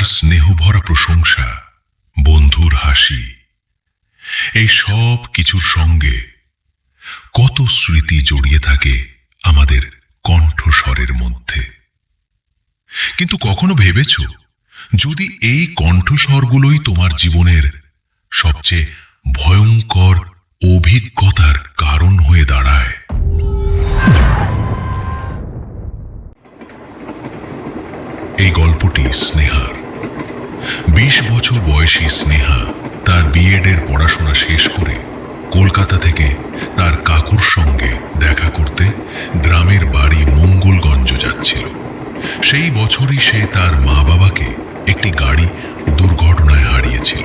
মার স্নেহভরা প্রশংসা, বন্ধুর হাসি, এই সব কিছুর সঙ্গে কত স্মৃতি জড়িয়ে থাকে আমাদের কণ্ঠস্বরের মধ্যে। কিন্তু কখনো ভেবেছ, যদি এই কণ্ঠস্বরগুলোই তোমার জীবনের সবচেয়ে ভয়ঙ্কর অভিজ্ঞতার কারণ হয়ে দাঁড়ায়? এই গল্পটি স্নেহার। বিশ বছর বয়সী স্নেহা তার বিএডের পড়াশোনা শেষ করে কলকাতা থেকে তার কাকুর সঙ্গে দেখা করতে গ্রামের বাড়ি মঙ্গলগঞ্জ যাচ্ছিল। সেই বছরই সে তার মা বাবাকে একটি গাড়ি দুর্ঘটনায় হারিয়েছিল।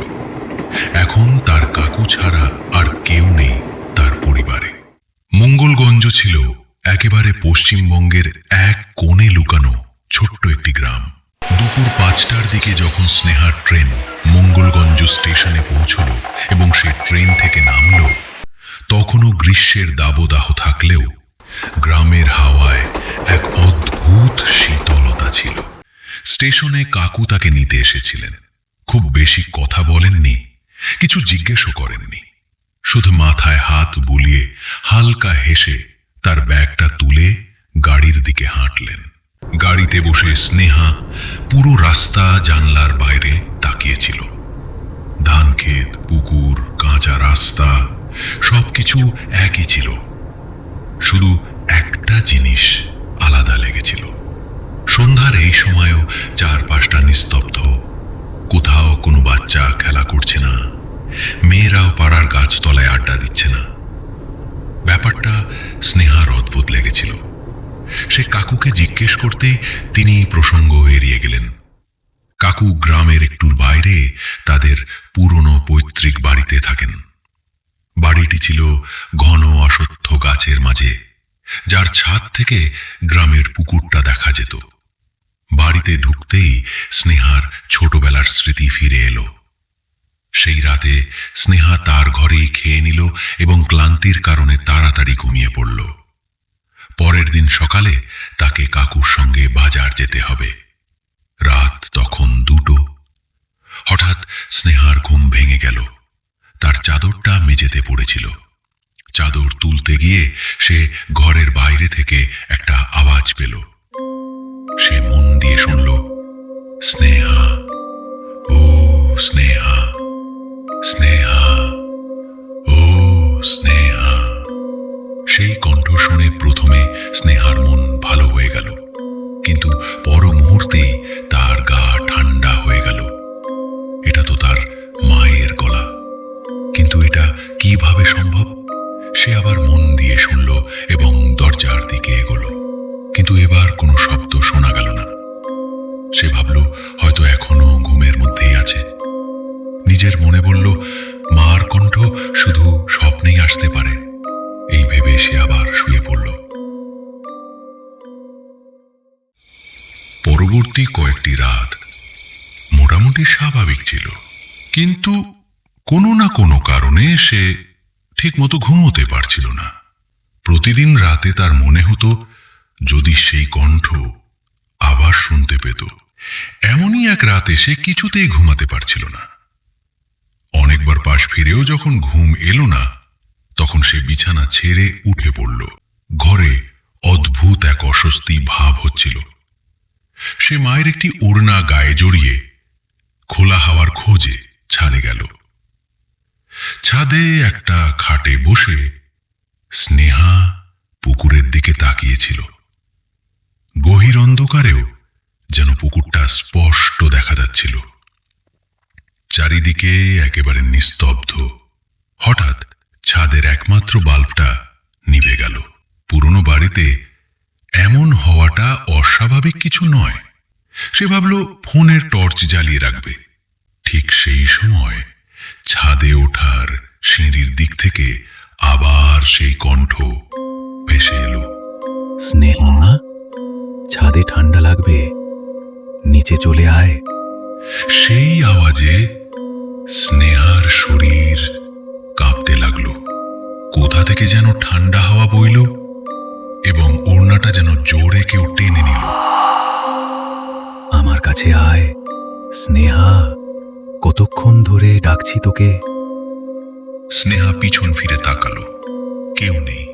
এখন তার কাকু ছাড়া আর কেউ নেই তার পরিবারে। মঙ্গলগঞ্জ ছিল একেবারে পশ্চিমবঙ্গের পাঁচটার দিকে যখন স্নেহার ট্রেন মঙ্গলগঞ্জ স্টেশনে পৌঁছল এবং সে ট্রেন থেকে নামল, তখনও গ্রীষ্মের দাবদাহ থাকলেও গ্রামের হাওয়ায় এক অদ্ভুত শীতলতা ছিল। স্টেশনে কাকু তাকে নিতে এসেছিলেন। খুব বেশি কথা বলেননি, কিছু জিজ্ঞেসও করেননি। শুধু মাথায় হাত বুলিয়ে হালকা হেসে তার ব্যাগটা তুলে গাড়ির দিকে হাঁটলেন। গাড়িতে বসে স্নেহা পুরো রাস্তা জানলার বাইরে তাকিয়েছিল। ধান ক্ষেত, পুকুর, কাঁচা রাস্তা, সবকিছু একই ছিল। শুধু একটা জিনিস আলাদা লেগেছিল। সন্ধ্যার এই সময়ও চারপাশটা নিস্তব্ধ। কোথাও কোনো বাচ্চা খেলা করছে না। মেয়েরাও পাড়ার গাছতলায় আড্ডা দিচ্ছে না। ব্যাপারটা স্নেহার অদ্ভুত লেগেছিল। সে কাকুকে জিজ্ঞেস করতে তিনি প্রসঙ্গ এড়িয়ে গেলেন। কাকু গ্রামের একটুর বাইরে তাদের পুরনো পৈতৃক বাড়িতে থাকেন। বাড়িটি ছিল ঘন অসত্য গাছের মাঝে, যার ছাদ থেকে গ্রামের পুকুরটা দেখা যেত। বাড়িতে ঢুকতেই স্নেহার ছোটবেলার স্মৃতি ফিরে এলো। সেই রাতে স্নেহা তার ঘরেই খেয়ে নিল এবং ক্লান্তির কারণে তাড়াতাড়ি ঘুমিয়ে পড়ল। পরের দিন সকালে তাকে কাকুর সঙ্গে বাজার যেতে হবে। রাত তখন দুটো। হঠাৎ স্নেহার ঘুম ভেঙে গেল। তার চাদরটা মেঝেতে পড়েছিল। চাদর তুলতে গিয়ে সে ঘরের বাইরে থেকে একটা আওয়াজ পেল। সে মন দিয়ে শুনল, স্নেহা, ও স্নেহা স্নেহা, ও স্নেহা। সেই আসতে পারে। এই ভেবে সে আবার শুয়ে পড়ল। পরবর্তী কয়েকটি রাত মোটামুটি স্বাভাবিক ছিল। কিন্তু কোনো না কোনো কারণে সে ঠিকমতো ঘুমোতে পারছিল না। প্রতিদিন রাতে তার মনে হতো যদি সেই কণ্ঠ আবার শুনতে পেত, এমনই এক রাতে সে কিছুতেই ঘুমাতে পারছিল না। অনেকবার পাশ ফিরেও যখন ঘুম এলো না তখন সে বিছানা ছেড়ে উঠে পড়ল। ঘরে অদ্ভুত এক অস্বস্তি ভাব হচ্ছিল। সে মায়ের একটি ওড়না গায়ে জড়িয়ে খোলা হাওয়ার খোঁজে ছাদে গেল। ছাদে একটা খাটে বসে স্নেহা পুকুরের দিকে তাকিয়েছিল। গভীর অন্ধকারেও যেন পুকুরটা স্পষ্ট দেখা যাচ্ছিল। চারিদিকে একেবারে নিস্তব্ধ। হঠাৎ ছাদের একমাত্র বাল্বটা নিভে গেল। পুরনো বাড়িতে এমন হওয়াটা অস্বাভাবিক কিছু নয়। সে ভাবল ফোনের টর্চ জ্বালিয়ে রাখবে। ঠিক সেই সময় ছাদে ওঠার সিঁড়ির দিক থেকে আবার সেই কণ্ঠ ভেসে এলো। স্নেহা ছাদে ঠান্ডা লাগবে। নিচে চলে আয়। সেই আওয়াজে স্নেহার শরীর কাঁপতে লাগল। কোথা থেকে যেন ঠান্ডা হাওয়া বইল এবং ওড়নাটা যেন জোরে কেউ টেনে নিল। আমার কাছে আয়, স্নেহা, কতক্ষণ ধরে ডাকছি তোকে? স্নেহা পিছন ফিরে তাকালো, কেউ নেই।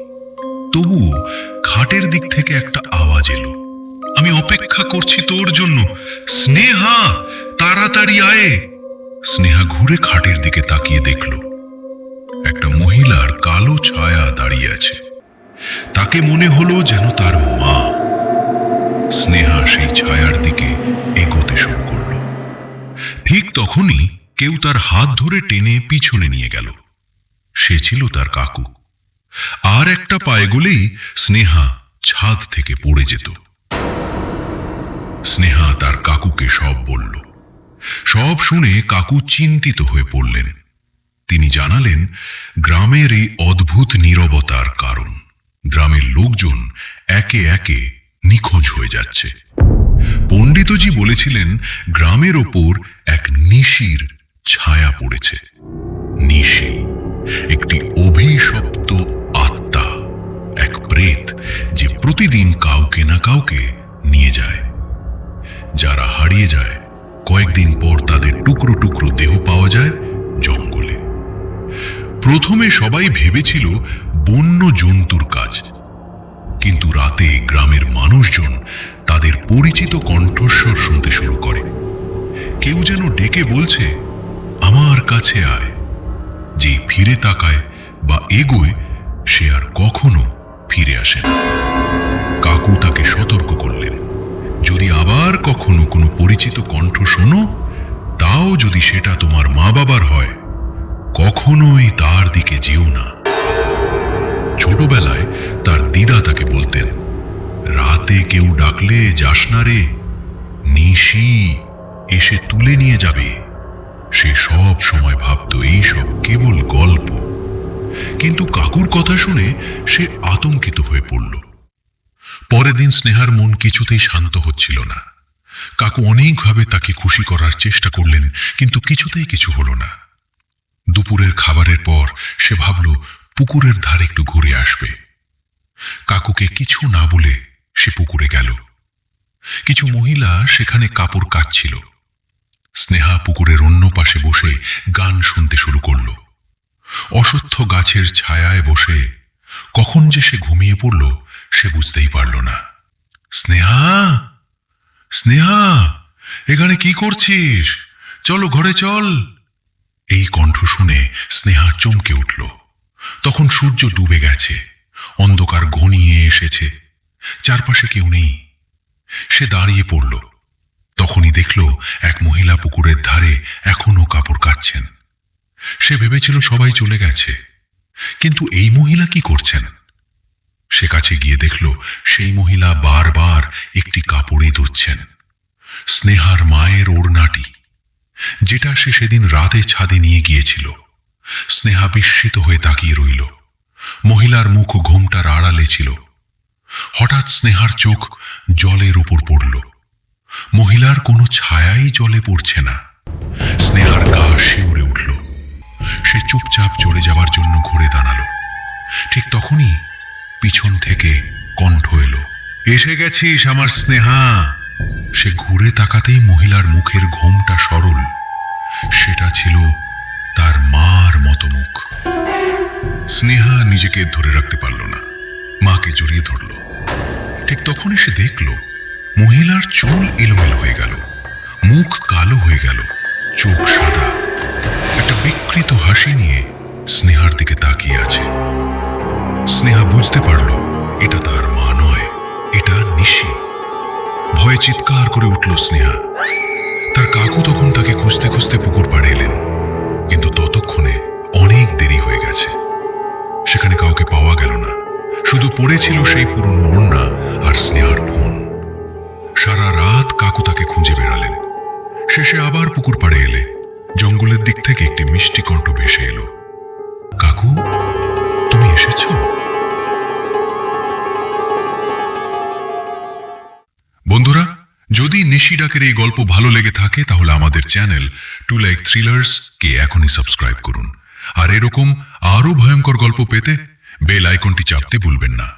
তবুও খাটের দিক থেকে একটা আওয়াজ এলো। আমি অপেক্ষা করছি তোর জন্য। স্নেহা, তাড়াতাড়ি আয়। স্নেহা ঘুরে খাটের দিকে তাকিয়ে দেখল। মহিলার কালো ছায়া দাঁড়িয়ে আছে। তাকে মনে হলো যেন তার মা। স্নেহা সেই ছায়ার দিকে এগোতে শুরু করল। ঠিক তখনই কেউ তার হাত ধরে টেনে পিছনে নিয়ে গেল। সে ছিল তার কাকু। আর একটা পায়ে গলেই স্নেহা ছাদ থেকে পড়ে যেত। স্নেহা তার কাকুকে সব বলল। সব শুনে কাকু চিন্তিত হয়ে পড়লেন। তিনি জানালেন, গ্রামের এই অদ্ভুত নীরবতার কারণ, গ্রামের লোকজন একে একে নিখোঁজ হয়ে যাচ্ছে। পণ্ডিতজি বলেছিলেন, গ্রামের ওপর এক নিশির ছায়া পড়েছে। নিশি একটি অভিশপ্ত আত্মা, এক প্রেত যে প্রতিদিন কাউকে না কাউকে নিয়ে যায়। যারা হারিয়ে যায়, কয়েকদিন পর তাদের টুকরো টুকরো দেহ পাওয়া যায় জঙ্গলে। প্রথমে সবাই ভেবেছিল বন্য জন্তুর কাজ। কিন্তু রাতে গ্রামের মানুষজন তাদের পরিচিত কণ্ঠস্বর শুনতে শুরু করে। কেউ যেন ডেকে বলছে, আমার কাছে আয়। যেই ফিরে তাকায় বা এগোয়, সে আর কখনো ফিরে আসে না। কাকু তাকে সতর্ক করলেন, যদি আবার কখনো কোনো পরিচিত কণ্ঠ শোনো, তাও যদি সেটা তোমার মা বাবার হয় কখনোই তার দিকে যেও না। ছোটবেলায় তার দিদা তাকে বলতেন, রাতে কেউ ডাকলে যাস না রে, নিশি এসে তুলে নিয়ে যাবে। সে সব সময় ভাবত এই সব কেবল গল্প। কিন্তু কাকুর কথা শুনে সে আতঙ্কিত হয়ে পড়ল। পরের দিন স্নেহার মন কিছুতেই শান্ত হচ্ছিল না। কাকু অনেকভাবে তাকে খুশি করার চেষ্টা করলেন, কিন্তু কিছুতেই কিছু হলো না। দুপুরের খাবারের পর সে ভাবল, পুকুরের ধারে একটু ঘুরে আসবে। কাকুকে কিছু না বলে সে পুকুরে গেল। কিছু মহিলা সেখানে কাপড় কাচ্ছিল। স্নেহা পুকুরের অন্য পাশে বসে গান শুনতে শুরু করল। অসত্য গাছের ছায়ায় বসে কখন যে সে ঘুমিয়ে পড়ল, সে বুঝতেই পারল না। স্নেহা! স্নেহা! এখানে কি করছিস? চলো, ঘরে চল। এই কণ্ঠ শুনে স্নেহা চমকে উঠল। তখন সূর্য ডুবে গেছে। অন্ধকার ঘনিয়ে এসেছে। চারপাশে কেউ নেই। সে দাঁড়িয়ে পড়ল। তখনই দেখল এক মহিলা পুকুরের ধারে এখনও কাপড় কাচ্ছেন। সে ভেবেছিল সবাই চলে গেছে। কিন্তু এই মহিলা কি করছেন? সে কাছে গিয়ে দেখল সেই মহিলা বারবার একটি কাপড়ে ধুচ্ছেন স্নেহার মায়ের ওড়নাটি। যেটা সে সেদিন রাতে ছাদে নিয়ে গিয়েছিল। স্নেহা বিস্মিত হয়ে তাকিয়ে রইল। মহিলার মুখ ঘোমটার আড়ালে ছিল। হঠাৎ স্নেহার চোখ জলের উপর পড়ল। মহিলার কোনো ছায়াই জলে পড়ছে না। স্নেহার গা শিউরে উঠল। সে চুপচাপ চলে যাওয়ার জন্য ঘুরে দাঁড়াল। ঠিক তখনই পিছন থেকে কণ্ঠ এলো, এসে গেছিস আমার স্নেহা! সে ঘুরে তাকাতেই মহিলার মুখের ঘোমটা সরল। সেটা ছিল তার মার মতো মুখ। স্নেহা নিজেকে ধরে রাখতে পারল না। মাকে জড়িয়ে ধরল। ঠিক তখনই সে দেখল, মহিলার চুল এলোমেলো হয়ে গেল। মুখ কালো হয়ে গেল, চোখ সাদা। একটা বিকৃত হাসি নিয়ে স্নেহার দিকে তাকিয়ে আছে। স্নেহা বুঝতে পারল, এটা তার মা নয়, এটা নিশি। ভয়ে চিৎকার করে উঠল স্নেহা। তার কাকু তখন তাকে খুঁজতে খুঁজতে পুকুর পাড়ে এলেন। কিন্তু ততক্ষণে অনেক দেরি হয়ে গেছে। সেখানে কাউকে পাওয়া গেল না। শুধু পড়েছিল সেই পুরনো ওড়না আর স্নেহার ফোন। সারা রাত কাকু তাকে খুঁজে বেড়ালেন। শেষে আবার পুকুর পাড়ে এলে। জঙ্গলের দিক থেকে একটি মিষ্টি কণ্ঠ ভেসে এলো। যদি নিশি ডাকের এই গল্প ভালো লেগে থাকে, তাহলে আমাদের চ্যানেল টু লাইক থ্রিলার্স কে এখনই সাবস্ক্রাইব করুন। আর এরকম আরও ভয়ঙ্কর গল্প পেতে বেল আইকনটি চাপতে ভুলবেন না।